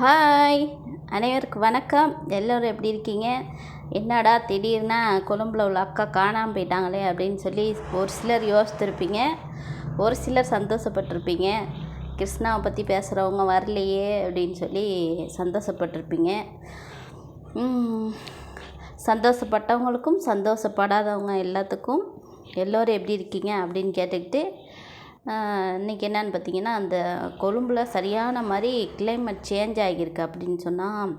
Hi. அனைவருக்கும் வணக்கம். எல்லோரும் எப்படி இருக்கீங்க? என்னடா திடீர்னா கொழும்புல உள்ள அக்கா காணாமல் போயிட்டாங்களே அப்படின்னு சொல்லி ஒரு சிலர் யோசித்திருப்பீங்க. ஒரு சிலர் சந்தோஷப்பட்டிருப்பீங்க. கிருஷ்ணாவை பற்றி பேசுகிறவங்க வரலையே அப்படின்னு சொல்லி சந்தோஷப்பட்டிருப்பீங்க. சந்தோஷப்பட்டவங்களுக்கும் சந்தோஷப்படாதவங்க எல்லாத்துக்கும் எல்லோரும் எப்படி இருக்கீங்க அப்படின்னு கேட்டுக்கிட்டு இன்றைக்கி இன்னைக்கு என்னன்னு பார்த்தீங்கன்னா அந்த கொழும்புல சரியான மாதிரி கிளைமேட் சேஞ்ச் ஆகியிருக்கு அப்படின்னு சொன்னால்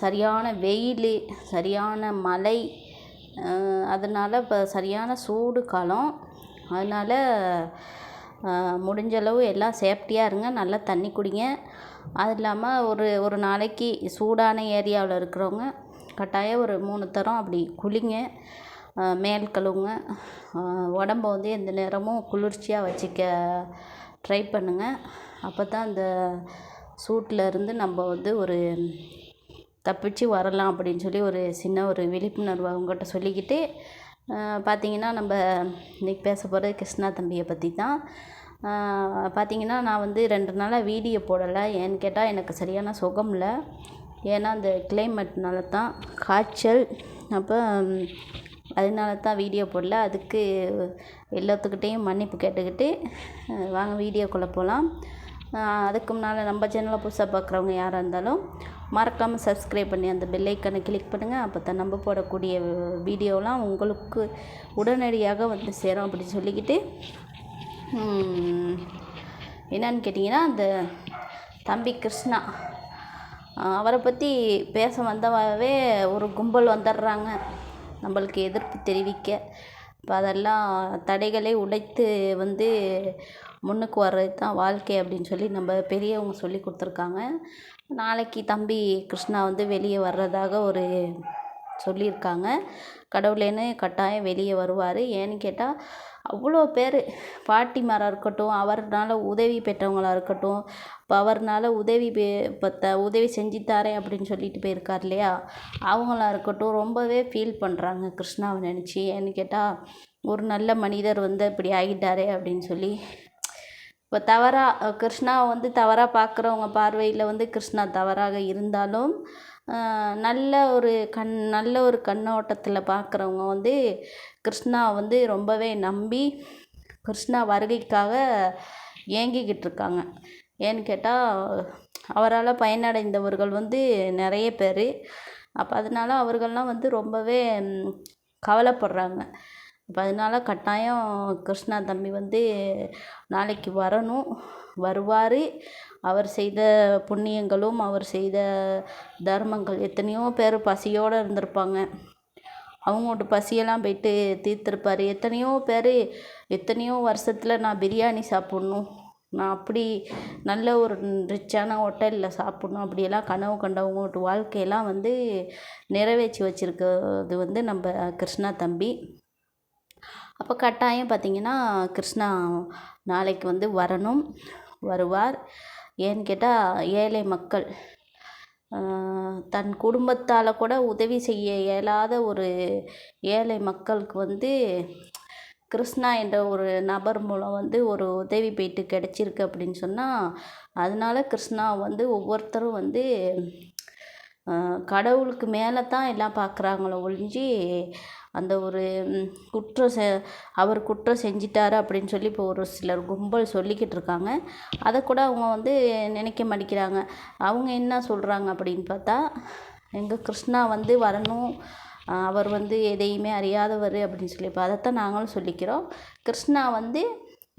சரியான வெயில் சரியான மழை அதனால் இப்போ சரியான சூடு காலம். அதனால் முடிஞ்சளவு எல்லாம் சேஃப்டியாக இருங்க நல்லா தண்ணி குடிங்க. அது இல்லாமல் ஒரு ஒரு நாளைக்கு சூடான ஏரியாவில் இருக்கிறவங்க கட்டாயம் ஒரு மூணு தரம் அப்படி குளிங்க. மேல் கழுவுங்க. உடம்ப வந்து எந்த நேரமும் குளிர்ச்சியாக வச்சுக்க ட்ரை பண்ணுங்கள் அப்போ தான் அந்த சூட்டில் இருந்து நம்ம வந்து ஒரு தப்பிச்சு வரலாம் அப்படின்னு சொல்லி ஒரு சின்ன ஒரு விழிப்புணர்வு அவங்ககிட்ட சொல்லிக்கிட்டு பார்த்திங்கன்னா பார்த்தீங்கன்னா நம்ம இன்றைக்கி பேச போகிறது கிருஷ்ணா தம்பியை பற்றி தான் பார்த்திங்கன்னா பார்த்தீங்கன்னா நான் வந்து ரெண்டு நாளாக வீடியோ போடலை. ஏன்னு கேட்டால் எனக்கு சரியான சுகம் இல்லை. ஏன்னா அந்த கிளைமேட்னால தான் காய்ச்சல் அப்போ அதனால தான் வீடியோ போடல. அதுக்கு எல்லாத்துக்கிட்டேயும் மன்னிப்பு கேட்டுக்கிட்டு வாங்க வீடியோக்குள்ளே போகலாம் அதுக்கு முன்னால் நம்ம சேனலை புதுசாக பார்க்குறவங்க யாராக இருந்தாலும் மறக்காமல் சப்ஸ்கிரைப் பண்ணி அந்த பெல்லைக்கனை கிளிக் பண்ணுங்கள் அப்போ தான் நம்ம போடக்கூடிய வீடியோலாம் உங்களுக்கு உடனடியாக வந்து சேரும் அப்படின்னு சொல்லிக்கிட்டு என்னன்னு கேட்டிங்கன்னா அந்த தம்பி கிருஷ்ணா அவரை பற்றி பேச வந்தவாவே ஒரு கும்பல் வந்துடுறாங்க. நம்மளுக்கு எதிர்ப்பு தெரிவிக்க. இப்போ அதெல்லாம் தடைகளை உடைத்து வந்து முன்னுக்கு வர்றது தான் வாழ்க்கை அப்படின்னு சொல்லி நம்ம பெரியவங்க சொல்லி கொடுத்துருக்காங்க. நாளைக்கு தம்பி கிருஷ்ணா வந்து வெளியே வர்றதாக ஒரு சொல்லியிருக்காங்க. கடவுளேன்னு கட்டாயம் வெளியே வருவார். ஏன்னு கேட்டால் அவ்வளோ பேர் பாட்டிமாராக இருக்கட்டும் அவர்னால் உதவி பெற்றவங்களாக இருக்கட்டும் இப்போ அவர்னால் உதவி பெ பத்த உதவி செஞ்சு தரேன் அப்படின்னு சொல்லிட்டு போயிருக்கார் இல்லையா? அவங்களா இருக்கட்டும் ரொம்பவே ஃபீல் பண்ணுறாங்க கிருஷ்ணாவை நினச்சி. ஏன்னு கேட்டால் ஒரு நல்ல மனிதர் வந்து இப்படி ஆகிட்டாரே அப்படின்னு சொல்லி இப்போ தவறாக கிருஷ்ணாவை வந்து தவறாக பார்க்குறவங்க பார்வையில் வந்து கிருஷ்ணா தவறாக இருந்தாலும் நல்ல ஒரு கண் நல்ல ஒரு கண்ணோட்டத்தில் பார்க்குறவங்க வந்து கிருஷ்ணாவை வந்து ரொம்பவே நம்பி கிருஷ்ணா வருகைக்காக ஏங்கிக்கிட்டு இருக்காங்க. ஏன்னு கேட்டால் அவரால் பயனடைந்தவர்கள் வந்து நிறைய பேர். அப்போ அதனால அவர்கள்லாம் வந்து ரொம்பவே கவலைப்படுறாங்க. இப்போ அதனால கட்டாயம் கிருஷ்ணா தம்பி வந்து நாளைக்கு வரணும். வருவார். அவர் செய்த புண்ணியங்களும் அவர் செய்த தர்மங்கள் எத்தனையோ பேர் பசியோடு இருந்திருப்பாங்க. அவங்களோட பசியெல்லாம் போயிட்டு தீர்த்துருப்பார். எத்தனையோ பேர் எத்தனையோ வருஷத்தில் நான் பிரியாணி சாப்பிட்ணும். நான் அப்படி நல்ல ஒரு ரிச்சான ஹோட்டலில் சாப்பிட்ணும் அப்படியெல்லாம் கனவு கண்டவங்களோட வாழ்க்கையெல்லாம் வந்து நிறைவேற்றி வச்சுருக்கிறது வந்து நம்ம கிருஷ்ணா தம்பி. அப்போ கட்டாயம் பார்த்திங்கன்னா கிருஷ்ணா நாளைக்கு வந்து வரணும் வருவார். ஏன்னு கேட்டால் ஏழை மக்கள் தன் குடும்பத்தால் கூட உதவி செய்ய இயலாத ஒரு ஏழை மக்களுக்கு வந்து கிருஷ்ணா என்ற ஒரு நபர் மூலம் வந்து ஒரு உதவி போயிட்டு கிடச்சிருக்கு அப்படின்னு சொன்னால் அதனால கிருஷ்ணா வந்து ஒவ்வொருத்தரும் வந்து கடவுளுக்கு மேலே தான் எல்லாம் பார்க்குறாங்களோ ஒழிஞ்சு அந்த ஒரு குற்றம் செ அவர் குற்றம் செஞ்சிட்டார் அப்படின்னு சொல்லி இப்போ ஒரு சிலர் கும்பல் சொல்லிக்கிட்டு இருக்காங்க. அதை கூட அவங்க வந்து நினைக்க மாட்டேங்கிறாங்க அவங்க என்ன சொல்கிறாங்க அப்படின்னு பார்த்தா எங்கள் கிருஷ்ணா வந்து வரணும். அவர் வந்து எதையுமே அறியாதவர் அப்படின்னு சொல்லி இப்போ அதைத்தான் நாங்களும் சொல்லிக்கிறோம். கிருஷ்ணா வந்து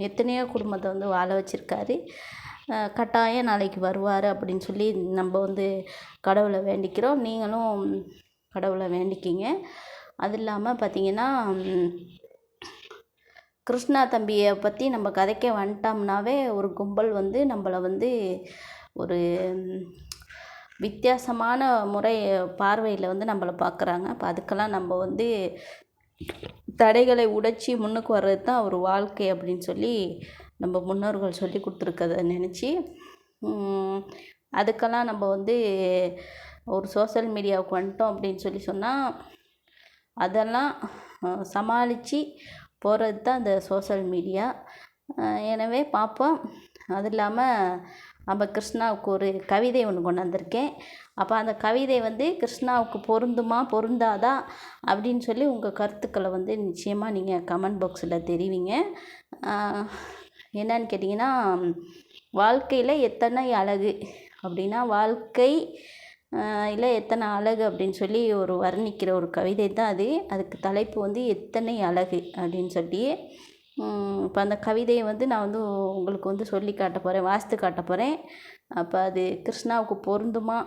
எத்தனையோ குடும்பத்தை வந்து வாழ வச்சுருக்காரு. கட்டாயம் நாளைக்கு வருவார் அப்படின்னு சொல்லி நம்ம வந்து கடவுளை வேண்டிக்கிறோம். நீங்களும் கடவுளை வேண்டிக்கிங்க. அது இல்லாமல் பார்த்தீங்கன்னா கிருஷ்ணா தம்பியை பற்றி நம்ம கதைக்க வந்துட்டோம்னாவே ஒரு கும்பல் வந்து நம்மளை வந்து ஒரு வித்தியாசமான முறை பார்வையில் வந்து நம்மளை பார்க்குறாங்க அப்போ அதுக்கெல்லாம் நம்ம வந்து தடைகளை உடைச்சி முன்னுக்கு வர்றது தான் ஒரு வாழ்க்கை அப்படின்னு சொல்லி நம்ம முன்னோர்கள் சொல்லி கொடுத்துருக்கத நினச்சி அதுக்கெல்லாம் நம்ம வந்து ஒரு சோஷியல் மீடியாவுக்கு வந்துட்டோம் அப்படின்னு சொல்லி சொன்னால் அதெல்லாம் சமாளித்து போகிறது தான் இந்த சோஷியல் மீடியா எனவே பார்ப்போம் அது இல்லாமல் அப்போ கிருஷ்ணாவுக்கு ஒரு கவிதை ஒன்று கொண்டு வந்திருக்கேன். அப்போ அந்த கவிதை வந்து கிருஷ்ணாவுக்கு பொருந்துமா பொருந்தாதா அப்படின்னு சொல்லி உங்கள் கருத்துக்களை வந்து நிச்சயமாக நீங்கள் கமெண்ட் பாக்ஸில் தெரிவிங்க. என்னன்னு கேட்டிங்கன்னா வாழ்க்கையில் எத்தனை அழகு? அப்படின்னா வாழ்க்கை இல்லை எத்தனை அழகு? அப்படின்னு சொல்லி ஒரு வர்ணிக்கிற ஒரு கவிதை தான் அது. அதுக்கு தலைப்பு வந்து எத்தனை அழகு? அப்படின்னு சொல்லி. இப்போ அந்த கவிதையை வந்து நான் வந்து உங்களுக்கு வந்து சொல்லி காட்ட போகிறேன் வாசித்து காட்ட போகிறேன் அப்போ அது கிருஷ்ணாவுக்கு பொருந்துமா?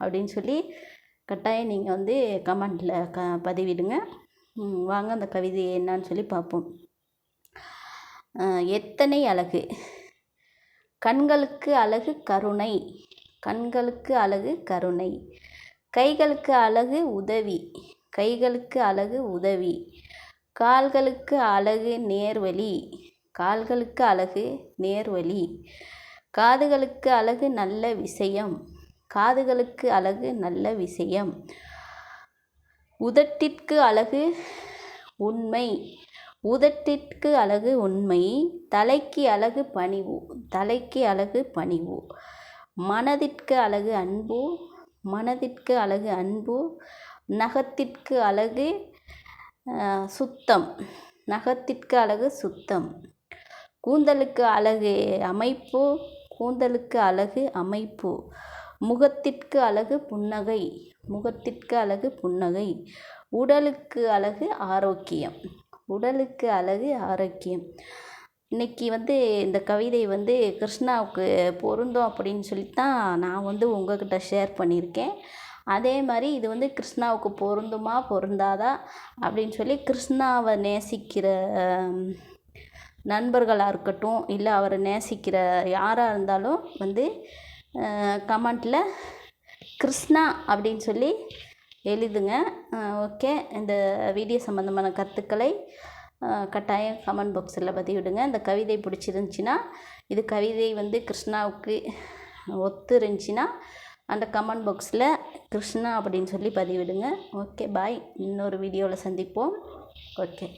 அப்படின்னு சொல்லி கட்டாயம் நீங்கள் வந்து கமெண்டில் க பதிவிடுங்க. வாங்க அந்த கவிதை என்னன்னு சொல்லி பார்ப்போம். எத்தனை அழகு? கண்களுக்கு அழகு கருணை. கண்களுக்கு அழகு கருணை. கைகளுக்கு அழகு உதவி. கைகளுக்கு அழகு உதவி. கால்களுக்கு அழகு நேர்வழி. கால்களுக்கு அழகு நேர்வழி. காதுகளுக்கு அழகு நல்ல விஷயம். காதுகளுக்கு அழகு நல்ல விஷயம். உதட்டிற்கு அழகு உண்மை. உதட்டிற்கு அழகு உண்மை. தலைக்கு அழகு பணிவு. தலைக்கு அழகு பணிவு. மனதிற்கு அழகு அன்பு மனதிற்கு அழகு அன்பு நகத்திற்கு அழகு சுத்தம். நகத்திற்கு அழகு சுத்தம். கூந்தலுக்கு அழகு அமைப்பு கூந்தலுக்கு அழகு அமைப்பு. முகத்திற்கு அழகு புன்னகை முகத்திற்கு அழகு புன்னகை. உடலுக்கு அழகு ஆரோக்கியம். உடலுக்கு அழகு ஆரோக்கியம். இன்னைக்கு வந்து இந்த கவிதை வந்து கிருஷ்ணாவுக்கு பொருந்தும் அப்படின்னு சொல்லி தான் நான் வந்து உங்ககிட்ட ஷேர் பண்ணியிருக்கேன். அதே மாதிரி இது வந்து கிருஷ்ணாவுக்கு பொருந்துமா பொருந்தாதா அப்படின்னு சொல்லி கிருஷ்ணாவை நேசிக்கிற நண்பர்களாக இருக்கட்டும் இல்லை அவரை நேசிக்கிற யாராக இருந்தாலும் வந்து கமெண்ட்டில் கிருஷ்ணா அப்படின்னு சொல்லி எழுதுங்க. ஓகே. இந்த வீடியோ சம்மந்தமான கருத்துக்களை கட்டாயம் கமெண்ட் பாக்ஸில் பதிவிடுங்க. இந்த கவிதை பிடிச்சிருந்துச்சின்னா இது கவிதை வந்து கிருஷ்ணாவுக்கு ஒத்து இருந்துச்சின்னா அந்த கமெண்ட் பாக்ஸில் கிருஷ்ணா அப்படின்னு சொல்லி பதிவிடுங்க. Okay bye. இன்னொரு வீடியோவில் சந்திப்போம். ஓகே.